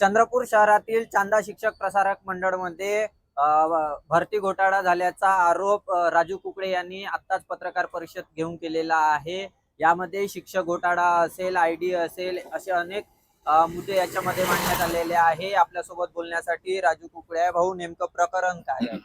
चंद्रपूर शहरातील चांदा शिक्षक प्रसारक मंडळमध्ये भरती घोटाळा झाल्याचा आरोप राजू कुकडे यांनी आत्ताच पत्रकार परिषद घेऊन केलेला आहे. यामध्ये शिक्षक घोटाळा असेल आय डी असेल असे अनेक मुद्दे याच्यामध्ये मांडण्यात आलेले आहे. आपल्यासोबत बोलण्यासाठी राजू कुकडे भाऊ नेमकं प्रकरण काय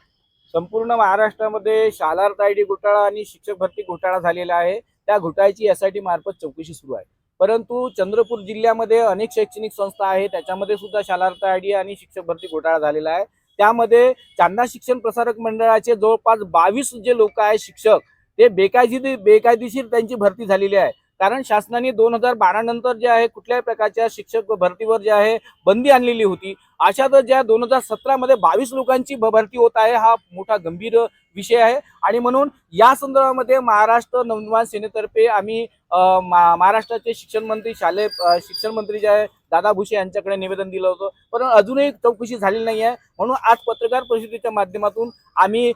संपूर्ण महाराष्ट्रामध्ये शालार्थ आय डी घोटाळा आणि शिक्षक भरती घोटाळा झालेला आहे. त्या घोटाळ्याची एस आय टी मार्फत चौकशी सुरू आहे. परंतु चंद्रपूर जिल्ह्यामध्ये अनेक शैक्षणिक संस्था आहेत त्याच्यामध्ये सुद्धा शालार्थ आय डी आणि शिक्षक भरती घोटाळा झालेला आहे. त्यामध्ये चांदा शिक्षण प्रसारक मंडळाचे जवळपास बावीस जे लोक आहेत शिक्षक ते बेकायदेशीर बेकायदेशीर त्यांची भरती झालेली आहे. कारण शासनाने दोन हजार बारा नंतर जे आहे कुठल्याही प्रकारच्या शिक्षक भरतीवर जे आहे बंदी आणलेली होती. अशातच ज्या दोन हजार सतरामध्ये बावीस लोकांची भ- भरती होत आहे हा मोठा गंभीर विषय आहे. आणि म्हणून या संदर्भामध्ये महाराष्ट्र नवनिर्माण सेनेतर्फे आम्ही मा- महाराष्ट्राचे शिक्षण मंत्री शालेय शिक्षण मंत्री जे आहे दादा भुसे यांच्याकडे निवेदन दिलं होतं. परंतु अजूनही चौकशी झालेली नाही आहे. म्हणून आज पत्रकार परिषदेच्या माध्यमातून आम्ही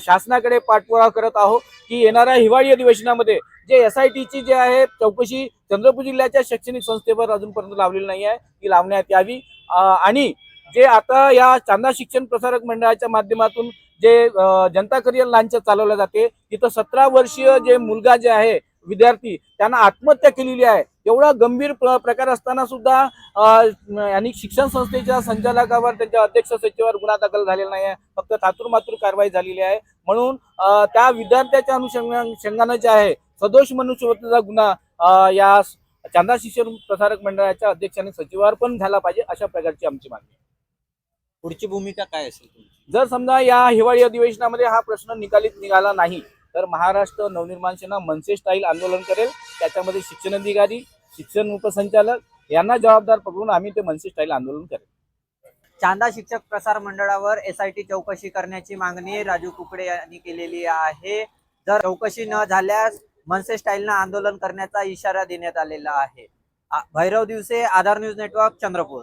शासनाकडे पाठपुरावा करत आहोत की येणाऱ्या हिवाळी अधिवेशनामध्ये जे एस आय टीची जे आहे चौकशी चंद्रपूर जिल्ह्याच्या शैक्षणिक संस्थेवर अजूनपर्यंत लावलेली नाही आहे. ती लावण्यात यावी. आणि जे आता या चांदा शिक्षण प्रसारक मंडळाच्या माध्यमातून जे जनता करिअर लांच चालवलं जाते तिथं सतरा वर्षीय जे मुलगा जे आहे विद्यार्थी त्यांना आत्महत्या केलेली आहे. एवढा गंभीर प्र- प्रकार असताना सुद्धा आणि शिक्षण संस्थेच्या संचालकावर त्यांच्या अध्यक्ष सचिवावर गुन्हा दाखल झालेला नाही आहे फक्त थातूर मातूर कारवाई झालेली आहे. म्हणून त्या विद्यार्थ्याच्या अनुषंगानं जे आहे सदोष मनुष्यवतेचा गुन्हा या चांदा शिक्षण प्रसारक मंडळाच्या अध्यक्ष आणि सचिवावर पण झाला पाहिजे अशा प्रकारची आमची मागणी. पुढची भूमिका काय असेल जर समजा या हिवाळी अधिवेशनामध्ये हा प्रश्न निकालीत निघाला नाही तर महाराष्ट्र नवनिर्माण सेना मनसे स्टाईल आंदोलन करेल. त्याच्यामध्ये शिक्षण अधिकारी शिक्षण उपसंचालक यांना जबाबदार पकडून आम्ही ते मनसे स्टाईल आंदोलन करेल. चांदा शिक्षक प्रसार मंडळावर एस आय टी चौकशी करण्याची मागणी राजू कुकडे यांनी केलेली आहे. जर चौकशी न झाल्यास मनसे स्टाईलनं आंदोलन करण्याचा इशारा देण्यात आलेला आहे. Bhairav Diwase Aadhaar news network Chandrapur.